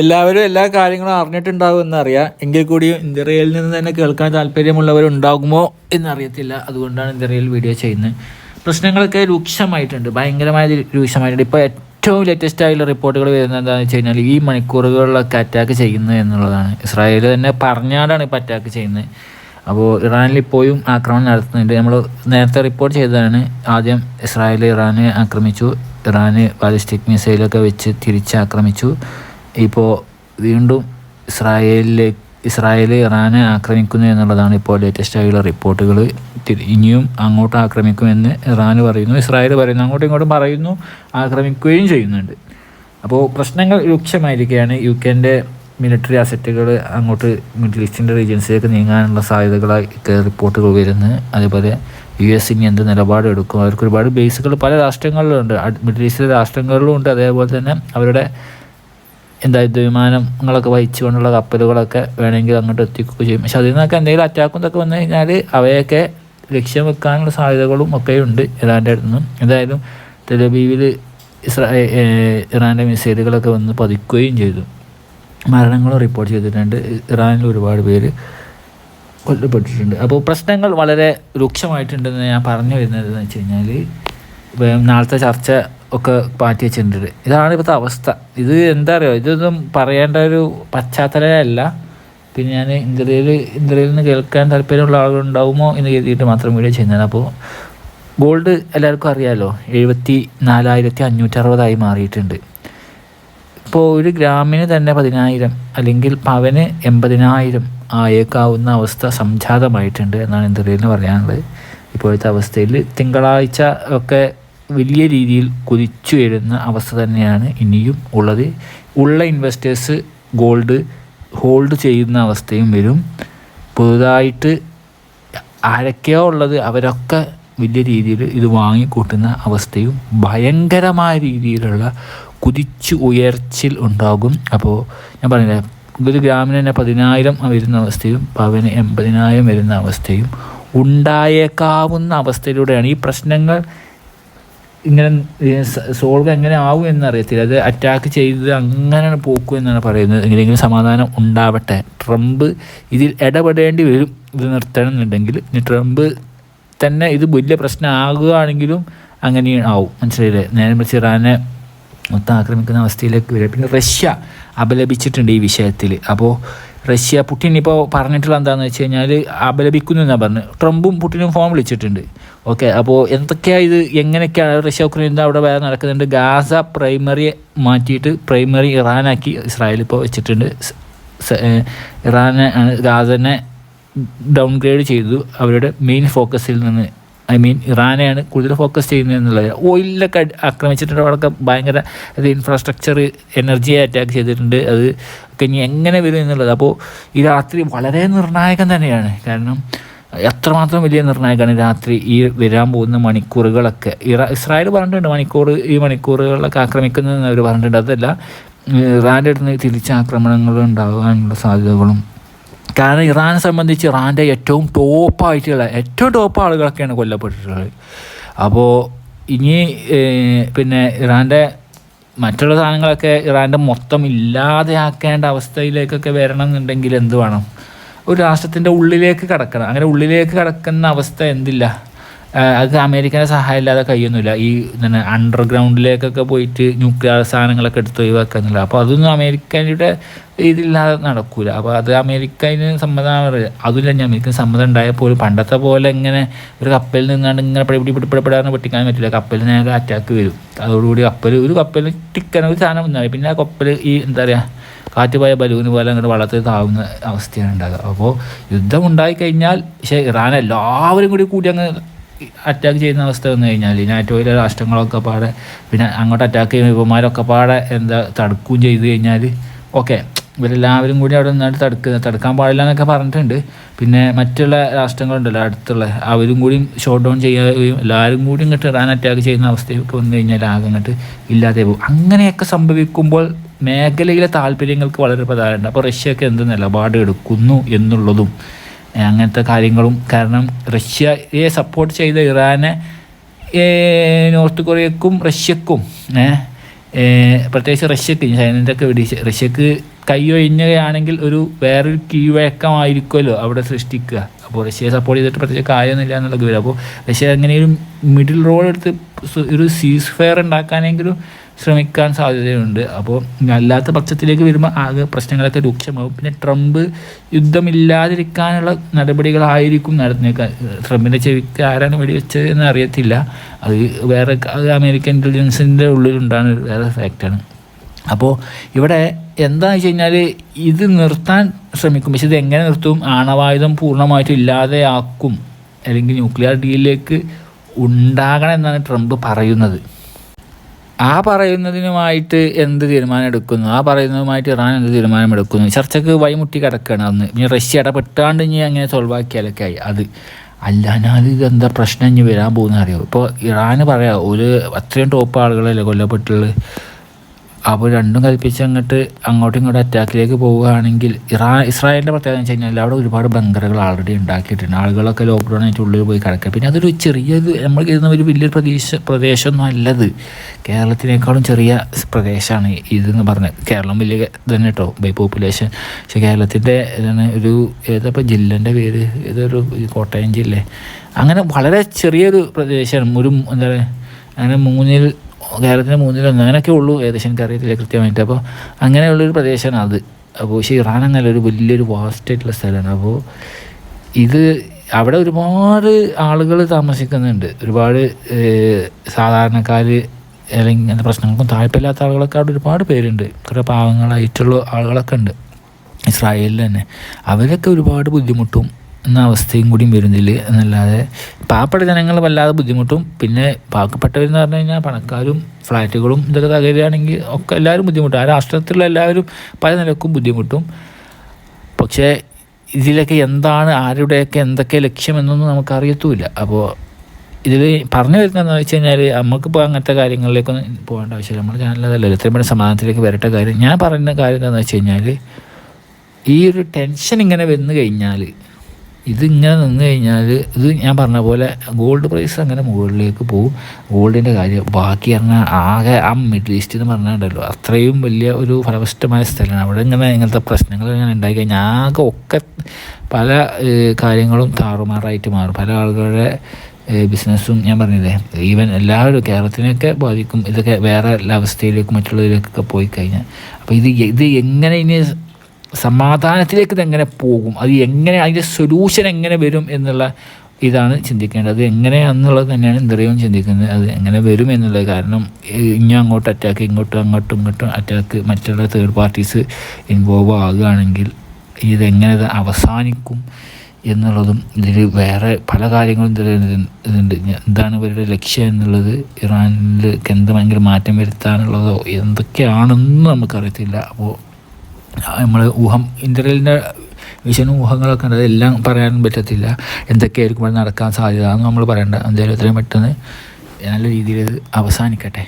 എല്ലാവരും എല്ലാ കാര്യങ്ങളും അറിഞ്ഞിട്ടുണ്ടാവും എന്നറിയാം. എങ്കിൽ കൂടിയും ഇന്ത്യയിൽ നിന്ന് തന്നെ കേൾക്കാൻ താല്പര്യമുള്ളവരുണ്ടാകുമോ എന്നറിയത്തില്ല. അതുകൊണ്ടാണ് ഇന്ത്യയിൽ വീഡിയോ ചെയ്യുന്നത്. പ്രശ്നങ്ങളൊക്കെ രൂക്ഷമായിട്ടുണ്ട്. ഭയങ്കരമായ രൂക്ഷമായിട്ടുണ്ട്. ഇപ്പോൾ ഏറ്റവും ലേറ്റസ്റ്റ് ആയിട്ടുള്ള റിപ്പോർട്ടുകൾ വരുന്നത് എന്താണെന്ന് വെച്ച് കഴിഞ്ഞാൽ ഈ മണിക്കൂറുകളിലൊക്കെ അറ്റാക്ക് ചെയ്യുന്നത് എന്നുള്ളതാണ്. ഇസ്രായേൽ തന്നെ പറഞ്ഞാടാണ് ഇപ്പോൾ അറ്റാക്ക് ചെയ്യുന്നത്. അപ്പോൾ ഇറാനിൽ ഇപ്പോഴും ആക്രമണം നടത്തുന്നുണ്ട്. നമ്മൾ നേരത്തെ റിപ്പോർട്ട് ചെയ്തതാണ്. ആദ്യം ഇസ്രായേൽ ഇറാനെ ആക്രമിച്ചു. ഇറാന് ബാലിസ്റ്റിക് മിസൈലൊക്കെ വെച്ച് തിരിച്ച് ആക്രമിച്ചു. ഇപ്പോൾ വീണ്ടും ഇസ്രായേലിലെ ഇസ്രായേൽ ഇറാനെ ആക്രമിക്കുന്നു എന്നുള്ളതാണ് ഇപ്പോൾ ലേറ്റസ്റ്റ് ആയുള്ള റിപ്പോർട്ടുകൾ ഇനിയും അങ്ങോട്ട് ആക്രമിക്കുമെന്ന് ഇറാൻ പറയുന്നു. ഇസ്രായേൽ പറയുന്നു. അങ്ങോട്ടും ഇങ്ങോട്ടും പറയുന്നു. ആക്രമിക്കുകയും ചെയ്യുന്നുണ്ട്. അപ്പോൾ പ്രശ്നങ്ങൾ രൂക്ഷമായിരിക്കുകയാണ്. യു കെന്റെ മിലിറ്ററി അസറ്റുകൾ അങ്ങോട്ട് മിഡിൽ ഈസ്റ്റിന്റെ റീജിയൻസിലേക്ക് നീങ്ങാനുള്ള സാധ്യതകളൊക്കെ റിപ്പോർട്ടുകൾ വരുന്നു. അതേപോലെ യു എസ് ഇനി എന്ത് നിലപാടെടുക്കും അവർക്ക് ഒരുപാട് ബേസുകൾ പല രാഷ്ട്രങ്ങളിലുണ്ട്. മിഡിൽ ഈസ്റ്റിലെ രാഷ്ട്രങ്ങളിലും ഉണ്ട്. അതേപോലെ തന്നെ അവരുടെ എന്താ വിമാനങ്ങളൊക്കെ വഹിച്ചുകൊണ്ടുള്ള കപ്പലുകളൊക്കെ വേണമെങ്കിൽ അങ്ങോട്ട് എത്തിക്കുകയും ചെയ്യും. പക്ഷെ അതിൽ നിന്നൊക്കെ എന്തെങ്കിലും അറ്റാക്കും ഇതൊക്കെ വന്നു കഴിഞ്ഞാൽ അവയൊക്കെ ലക്ഷ്യം വെക്കാനുള്ള സാധ്യതകളും ഒക്കെ ഉണ്ട് ഇറാന്റെ അടുത്ത് നിന്നും. എന്തായാലും തെലബീവിൽ ഇസ്രായേ ഇറാന്റെ മിസൈലുകളൊക്കെ വന്ന് പതിക്കുകയും ചെയ്തു. മരണങ്ങളും റിപ്പോർട്ട് ചെയ്തിട്ടുണ്ട്. ഇറാനിൽ ഒരുപാട് പേര് കൊല്ലപ്പെട്ടിട്ടുണ്ട്. അപ്പോൾ പ്രശ്നങ്ങൾ വളരെ രൂക്ഷമായിട്ടുണ്ടെന്ന് ഞാൻ പറഞ്ഞു വരുന്നത് എന്ന് വെച്ച് കഴിഞ്ഞാൽ നാളത്തെ ചർച്ച ഒക്കെ മാറ്റി വെച്ചിട്ടുണ്ട്. ഇതാണ് ഇപ്പോഴത്തെ അവസ്ഥ. ഇത് എന്താ അറിയോ ഇതൊന്നും പറയേണ്ട ഒരു പശ്ചാത്തലമല്ല. പിന്നെ ഞാൻ ഇന്ത്യയിൽ ഇന്ത്യയിൽ നിന്ന് കേൾക്കാൻ താല്പര്യമുള്ള ആളുകളുണ്ടാവുമോ എന്ന് കരുതിയിട്ട് മാത്രം വീഡിയോ ചെയ്യുന്നതാണ്. അപ്പോൾ ഗോൾഡ് എല്ലാവർക്കും അറിയാമല്ലോ എഴുപത്തി നാലായിരത്തി അഞ്ഞൂറ്ററുപതായി മാറിയിട്ടുണ്ട്. ഇപ്പോൾ ഒരു ഗ്രാമിന് തന്നെ പതിനായിരം അല്ലെങ്കിൽ പവന് എൺപതിനായിരം ആയേക്കാവുന്ന അവസ്ഥ സംജാതമായിട്ടുണ്ട് എന്നാണ് ഇന്ത്യയിൽ പറയാനുള്ളത്. ഇപ്പോഴത്തെ അവസ്ഥയിൽ തിങ്കളാഴ്ച ഒക്കെ വലിയ രീതിയിൽ കുതിച്ചുയരുന്ന അവസ്ഥ തന്നെയാണ് ഇനിയും ഉള്ളത്. ഉള്ള ഇൻവെസ്റ്റേഴ്സ് ഗോൾഡ് ഹോൾഡ് ചെയ്യുന്ന അവസ്ഥയും വരും. പുതുതായിട്ട് ആരൊക്കെയോ ഉള്ളത് അവരൊക്കെ വലിയ രീതിയിൽ ഇത് വാങ്ങിക്കൂട്ടുന്ന അവസ്ഥയും ഭയങ്കരമായ രീതിയിലുള്ള കുതിച്ചു ഉയർച്ചിൽ ഉണ്ടാകും. അപ്പോൾ ഞാൻ പറഞ്ഞില്ലേ ഒരു ഗ്രാമിന് തന്നെ പതിനായിരം വരുന്ന അവസ്ഥയും പവന് എൺപതിനായിരം വരുന്ന അവസ്ഥയും ഉണ്ടായേക്കാവുന്ന അവസ്ഥയിലൂടെയാണ് ഈ പ്രശ്നങ്ങൾ ഇങ്ങനെ സോൾവ് എങ്ങനെ ആവും എന്നറിയത്തില്ല. അത് അറ്റാക്ക് ചെയ്ത് അങ്ങനെ പോക്കും എന്നാണ് പറയുന്നത്. എങ്ങനെയെങ്കിലും സമാധാനം ഉണ്ടാവട്ടെ. ട്രംപ് ഇതിൽ ഇടപെടേണ്ടി വരും. ഇത് നിർത്തണം എന്നുണ്ടെങ്കിൽ ഇനി ട്രംപ് തന്നെ ഇത് വലിയ പ്രശ്നമാകുകയാണെങ്കിലും അങ്ങനെ ആവും. മനസ്സിലായില്ലേ? നേരെ മറിച്ച് ഇറാനെ മൊത്തം ആക്രമിക്കുന്ന അവസ്ഥയിലേക്ക് വരിക. പിന്നെ റഷ്യ അപലപിച്ചിട്ടുണ്ട് ഈ വിഷയത്തിൽ. അപ്പോൾ റഷ്യ പുടിൻ ഇപ്പോൾ പറഞ്ഞിട്ടുള്ള എന്താണെന്ന് വെച്ച് കഴിഞ്ഞാൽ അപലപിക്കുന്നു എന്നാണ് പറഞ്ഞു. ട്രംപും പുടിനും ഫോം വിളിച്ചിട്ടുണ്ട്. ഓക്കെ അപ്പോൾ എന്തൊക്കെയാണ് ഇത് എങ്ങനെയൊക്കെയാണ് റഷ്യ ഉക്രൈൻ അവിടെ വേറെ നടക്കുന്നുണ്ട്? ഗാസ പ്രൈമറി മാറ്റിയിട്ട് പ്രൈമറി ഇറാനാക്കി ഇസ്രായേൽ ഇപ്പോൾ വെച്ചിട്ടുണ്ട്. ഇറാനെ ഗാസനെ ഡൗൺഗ്രേഡ് ചെയ്തു. അവരുടെ മെയിൻ ഫോക്കസിൽ നിന്ന് ഐ മീൻ ഇറാനെയാണ് കൂടുതൽ ഫോക്കസ് ചെയ്യുന്നത് എന്നുള്ളത് ഓയിലൊക്കെ ആക്രമിച്ചിട്ടുണ്ട്. അവിടെ ഭയങ്കര അത് ഇൻഫ്രാസ്ട്രക്ചർ എനർജിയെ അറ്റാക്ക് ചെയ്തിട്ടുണ്ട്. അത് ഒക്കെ ഇനി എങ്ങനെ വരും എന്നുള്ളത്. അപ്പോൾ ഈ രാത്രി വളരെ നിർണായകം തന്നെയാണ്. കാരണം എത്രമാത്രം വലിയ നിർണായകമാണ് രാത്രി ഈ വരാൻ പോകുന്ന മണിക്കൂറുകളൊക്കെ. ഇറാ ഇസ്രായേൽ പറഞ്ഞിട്ടുണ്ട് മണിക്കൂർ ഈ മണിക്കൂറുകളിലൊക്കെ ആക്രമിക്കുന്നതെന്ന് അവർ പറഞ്ഞിട്ടുണ്ട്. അതല്ല ഇറാന്റെ അടുത്ത് തിരിച്ചാക്രമണങ്ങൾ ഉണ്ടാകാനുള്ള സാധ്യതകളും കാരണം ഇറാനെ സംബന്ധിച്ച് ഇറാന്റെ ഏറ്റവും ടോപ്പായിട്ടുള്ള ഏറ്റവും ടോപ്പ് ആളുകളൊക്കെയാണ് കൊല്ലപ്പെട്ടിട്ടുള്ളത്. അപ്പോൾ ഇനി പിന്നെ ഇറാന്റെ മറ്റുള്ള സാധനങ്ങളൊക്കെ ഇറാന്റെ മൊത്തം ഇല്ലാതെയാക്കേണ്ട അവസ്ഥയിലേക്കൊക്കെ വരണം എന്നുണ്ടെങ്കിൽ എന്ത് വേണം? ഒരു രാഷ്ട്രത്തിന്റെ ഉള്ളിലേക്ക് കടക്കണം. അങ്ങനെ ഉള്ളിലേക്ക് കടക്കുന്ന അവസ്ഥ എന്തില്ല? അത് അമേരിക്കന്റെ സഹായം ഇല്ലാതെ കഴിയുന്നില്ല. ഈ തന്നെ അണ്ടർഗ്രൗണ്ടിലേക്കൊക്കെ പോയിട്ട് ന്യൂക്ലിയർ സാധനങ്ങളൊക്കെ എടുത്ത് ഒഴിവാക്കുന്നില്ല അപ്പോൾ അതൊന്നും അമേരിക്കയുടെ ഇതില്ലാതെ നടക്കില്ല അപ്പോൾ അത് അമേരിക്കന് സമ്മതം അതുമില്ല ഞാൻ അമേരിക്കൻ സമ്മതം ഉണ്ടായപ്പോൾ പണ്ടത്തെ പോലെ ഇങ്ങനെ ഒരു കപ്പലിൽ നിന്നാണ്ട് ഇങ്ങനെ പിടി പിടിപ്പെടാന്ന് പൊട്ടിക്കാൻ പറ്റില്ല. കപ്പലിൽ നേരെ അറ്റാക്ക് വരും. അതോടുകൂടി കപ്പൽ ഒരു കപ്പലിൽ ടിക്കണ ഒരു സാധനം വന്നാൽ പിന്നെ ആ കപ്പൽ ഈ എന്താ പറയുക കാറ്റ് പോയ ബലൂന് പോലെ അങ്ങോട്ട് വളർത്തി താവുന്ന അവസ്ഥയാണ് ഉണ്ടാകുക അപ്പോൾ യുദ്ധം ഉണ്ടായിക്കഴിഞ്ഞാൽ പക്ഷേ ഇറാൻ എല്ലാവരും കൂടി കൂടി അങ്ങ് അറ്റാക്ക് ചെയ്യുന്ന അവസ്ഥ വന്നു കഴിഞ്ഞാൽ നാറ്റോയിലെ രാഷ്ട്രങ്ങളൊക്കെ പാടെ പിന്നെ അങ്ങോട്ട് അറ്റാക്ക് ചെയ്യുന്ന ഇവന്മാരൊക്കെ പാടെ എന്താ തടുക്കുകയും ചെയ്തു കഴിഞ്ഞാൽ ഓക്കെ ഇവരെല്ലാവരും കൂടി അവിടെ നിന്നായിട്ട് തടുക്കുക തടുക്കാൻ പാടില്ല എന്നൊക്കെ പറഞ്ഞിട്ടുണ്ട്. പിന്നെ മറ്റുള്ള രാഷ്ട്രങ്ങളുണ്ടല്ലോ അടുത്തുള്ള അവരും കൂടി ഷോട്ട് ഡൗൺ ചെയ്യുകയും എല്ലാവരും കൂടി ഇങ്ങോട്ട് ഇറാൻ അറ്റാക്ക് ചെയ്യുന്ന അവസ്ഥയൊക്കെ വന്നു കഴിഞ്ഞാൽ ആകെ ഇങ്ങോട്ട് ഇല്ലാതെ പോകും. അങ്ങനെയൊക്കെ സംഭവിക്കുമ്പോൾ മേഖലയിലെ താല്പര്യങ്ങൾക്ക് വളരെ പ്രധാനമുണ്ട്. അപ്പോൾ റഷ്യയൊക്കെ എന്ത് നിലപാട് എടുക്കുന്നു എന്നുള്ളതും അങ്ങനത്തെ കാര്യങ്ങളും. കാരണം റഷ്യയെ സപ്പോർട്ട് ചെയ്ത ഇറാനെ നോർത്ത് കൊറിയക്കും റഷ്യക്കും പ്രത്യേകിച്ച് റഷ്യക്ക് ചൈനന്റെ ഒക്കെ വെടി റഷ്യക്ക് കൈ ഒഴിഞ്ഞുകയാണെങ്കിൽ ഒരു വേറൊരു കീഴ്വഴക്കമായിരിക്കുമല്ലോ അവിടെ സൃഷ്ടിക്കുക. അപ്പോൾ റഷ്യയെ സപ്പോർട്ട് ചെയ്തിട്ട് പ്രത്യേകിച്ച് കാര്യമൊന്നുമില്ല എന്നുള്ളത് വരും. അപ്പോൾ റഷ്യ എങ്ങനെ ഒരു മിഡിൽ റോൾ എടുത്ത് ഒരു സീസ് ഫെയർ ഉണ്ടാക്കാനെങ്കിലും ശ്രമിക്കാൻ സാധ്യതയുണ്ട്. അപ്പോൾ അല്ലാത്ത പക്ഷത്തിലേക്ക് വരുമ്പോൾ ആകെ പ്രശ്നങ്ങളൊക്കെ രൂക്ഷമാകും പിന്നെ ട്രംപ് യുദ്ധമില്ലാതിരിക്കാനുള്ള നടപടികളായിരിക്കും നടന്നേക്കാൻ. ട്രംപിന്റെ ചെവിക്ക് ആരാണ് വെടിവെച്ചത് എന്ന് അറിയത്തില്ല. അത് വേറെ അമേരിക്കൻ ഇന്റലിജൻസിന്റെ ഉള്ളിലുണ്ടാണ് വേറെ ഫാക്റ്റാണ് അപ്പോൾ ഇവിടെ എന്താ വെച്ച് കഴിഞ്ഞാൽ ഇത് നിർത്താൻ ശ്രമിക്കും. പക്ഷെ ഇത് എങ്ങനെ നിർത്തും? ആണവായുധം പൂർണമായിട്ടും ഇല്ലാതെയാക്കും അല്ലെങ്കിൽ ന്യൂക്ലിയർ ഡീലിലേക്ക് ഉണ്ടാകണം എന്നാണ് ട്രംപ് പറയുന്നത്. ആ പറയുന്നതിനുമായിട്ട് എന്ത് തീരുമാനം എടുക്കുന്നു? ആ പറയുന്നതുമായിട്ട് ഇറാൻ എന്ത് തീരുമാനം എടുക്കുന്നു? ചർച്ചക്ക് വൈമുട്ടി കിടക്കുകയാണ് അന്ന്. ഇനി റഷ്യ ഇടപെട്ടാണ്ട് ഇനി അങ്ങനെ സോൾവാക്കിയാലൊക്കെ ആയി. അത് അല്ലാഞ്ഞാൽ ഇത് എന്താ പ്രശ്നം ഇനി വരാൻ പോകുന്ന അറിയോ ഇപ്പോൾ ഇറാന് പറയാം ഒരു അത്രയും ടോപ്പ് ആളുകളല്ലേ കൊല്ലപ്പെട്ടുള്ളത് അപ്പോൾ രണ്ടും കൽപ്പിച്ച് അങ്ങോട്ട് അങ്ങോട്ടും ഇങ്ങോട്ടും അറ്റാക്കിലേക്ക് പോവുകയാണെങ്കിൽ ഇറാ ഇസ്രായേലിന്റെ പ്രത്യേകത എന്ന് വെച്ച് കഴിഞ്ഞാൽ അവിടെ ഒരുപാട് ബങ്കറുകൾ ആൾറെഡി ഉണ്ടാക്കിയിട്ടുണ്ട്. ആളുകളൊക്കെ ലോക്ക്ഡൗൺ ആയിട്ട് ഉള്ളിൽ പോയി കിടക്കുക. പിന്നെ അതൊരു ചെറിയൊരു നമ്മൾ കരുതുന്ന ഒരു വലിയൊരു പ്രദേശ പ്രദേശമൊന്നും അല്ലത്. കേരളത്തിനേക്കാളും ചെറിയ പ്രദേശമാണ് ഇതെന്ന് പറഞ്ഞത് കേരളം വലിയ തന്നെ കേട്ടോ ബൈ പോപ്പുലേഷൻ പക്ഷേ കേരളത്തിന്റെ ഇതാണ് ഒരു ഏതപ്പോൾ ജില്ലേന്റെ പേര്? ഏതൊരു കോട്ടയം ജില്ല. അങ്ങനെ വളരെ ചെറിയൊരു പ്രദേശമാണ്. ഒരു എന്താ പറയുക അങ്ങനെ മൂന്നിൽ കേരളത്തിന്റെ മൂന്നിലൊന്ന് അങ്ങനെയൊക്കെ ഉള്ളൂ ഏകദേശം എനിക്കറിയത്തില്ല കൃത്യമായിട്ട്. അപ്പോൾ അങ്ങനെയുള്ളൊരു പ്രദേശമാണ് അത്. അപ്പോൾ പക്ഷേ ഇറാൻ ഒരു വലിയൊരു വാസ്റ്റ് ആയിട്ടുള്ള സ്ഥലമാണ്. അപ്പോൾ ഇത് അവിടെ ഒരുപാട് ആളുകൾ താമസിക്കുന്നുണ്ട്. ഒരുപാട് സാധാരണക്കാർ അല്ലെങ്കിൽ ഇങ്ങനത്തെ പ്രശ്നങ്ങൾക്കും താല്പര്യമില്ലാത്ത ആളുകളൊക്കെ അവിടെ ഒരുപാട് പേരുണ്ട്. കുറേ പാവങ്ങളായിട്ടുള്ള ആളുകളൊക്കെ ഉണ്ട്. ഇസ്രായേലിൽ തന്നെ. അവരൊക്കെ ഒരുപാട് ബുദ്ധിമുട്ടും എന്ന അവസ്ഥയും കൂടിയും വരുന്നില്ല എന്നല്ലാതെ പാവപ്പെട്ട ജനങ്ങൾ വല്ലാതെ ബുദ്ധിമുട്ടും. പിന്നെ പാവപ്പെട്ടവരെന്ന് പറഞ്ഞു കഴിഞ്ഞാൽ പണക്കാരും ഫ്ലാറ്റുകളും ഇതൊക്കെ തകരുകയാണെങ്കിൽ ഒക്കെ എല്ലാവരും ബുദ്ധിമുട്ടും. ആ രാഷ്ട്രത്തിലുള്ള എല്ലാവരും പല നിലക്കും ബുദ്ധിമുട്ടും. പക്ഷേ ഇതിലൊക്കെ എന്താണ് ആരുടെയൊക്കെ എന്തൊക്കെ ലക്ഷ്യമെന്നൊന്നും നമുക്കറിയത്തുമില്ല അപ്പോൾ ഇതിൽ പറഞ്ഞു വരുന്നതെന്ന് വെച്ച് കഴിഞ്ഞാൽ നമുക്കിപ്പോൾ അങ്ങനത്തെ കാര്യങ്ങളിലേക്കൊന്നും പോകേണ്ട ആവശ്യമില്ല. നമ്മുടെ ചാനലതല്ല ഇത്രയും പേര് സമാധാനത്തിലേക്ക് വരട്ടെ കാര്യം. ഞാൻ പറയുന്ന കാര്യം എന്താണെന്ന് വെച്ച് കഴിഞ്ഞാൽ ഈ ഒരു ടെൻഷൻ ഇങ്ങനെ വന്നു കഴിഞ്ഞാൽ ഇതിങ്ങനെ നിന്ന് കഴിഞ്ഞാൽ ഇത് ഞാൻ പറഞ്ഞ പോലെ ഗോൾഡ് പ്രൈസ് അങ്ങനെ മുകളിലേക്ക് പോകും. ഗോൾഡിന്റെ കാര്യം ബാക്കി പറഞ്ഞാൽ ആകെ ആ മിഡിൽ ഈസ്റ്റ് എന്ന് പറഞ്ഞിട്ടുണ്ടല്ലോ അത്രയും വലിയ ഒരു ഫലപ്രഷ്ടമായ സ്ഥലമാണ്. അവിടെ ഇങ്ങനെ ഇങ്ങനത്തെ പ്രശ്നങ്ങൾ ഇങ്ങനെ ഉണ്ടായി കഴിഞ്ഞാൽ ആകെ ഒക്കെ പല കാര്യങ്ങളും താറുമാറായിട്ട് മാറും. പല ആളുകളുടെ ബിസിനസ്സും ഞാൻ പറഞ്ഞില്ലേ ഈവൻ എല്ലാവരും കേരളത്തിനെയൊക്കെ ബാധിക്കും. ഇതൊക്കെ വേറെ അവസ്ഥയിലേക്കും മറ്റുള്ളവരിലേക്കൊക്കെ പോയി കഴിഞ്ഞാൽ അപ്പോൾ ഇത് ഇത് എങ്ങനെ ഇനി സമാധാനത്തിലേക്ക് ഇത് എങ്ങനെ പോകും? അത് എങ്ങനെ അതിന്റെ സൊല്യൂഷൻ എങ്ങനെ വരും എന്നുള്ള ഇതാണ് ചിന്തിക്കേണ്ടത്. അത് എങ്ങനെയാണെന്നുള്ളത് തന്നെയാണ് ഇന്ദ്രിയവും ചിന്തിക്കുന്നത്. അത് എങ്ങനെ വരും എന്നുള്ളത് കാരണം ഇനി അങ്ങോട്ട് അറ്റാക്ക് ഇങ്ങോട്ടും അങ്ങോട്ടും ഇങ്ങോട്ടും അറ്റാക്ക് മറ്റുള്ള തേർഡ് പാർട്ടീസ് ഇൻവോൾവ് ആകുകയാണെങ്കിൽ ഇതെങ്ങനെ ഇത് അവസാനിക്കും എന്നുള്ളതും ഇതിൽ വേറെ പല കാര്യങ്ങളും ഇതുണ്ട്. എന്താണ് ഇവരുടെ ലക്ഷ്യം എന്നുള്ളത് ഇറാനിൽ എന്ത് ഭയങ്കര മാറ്റം വരുത്താനുള്ളതോ എന്തൊക്കെയാണെന്ന് നമുക്കറിയത്തില്ല. അപ്പോൾ നമ്മൾ ഊഹം ഇന്റർവെല്ലിന്റെ വിഷനും ഊഹങ്ങളൊക്കെ ഉണ്ട്. അതെല്ലാം പറയാൻ പറ്റത്തില്ല. എന്തൊക്കെയായിരിക്കും ഇവിടെ നടക്കാൻ സാധ്യത? എന്ന് നമ്മൾ പറയേണ്ട. എന്തായാലും എത്രയും പെട്ടെന്ന് നല്ല രീതിയിൽ അവസാനിക്കട്ടെ.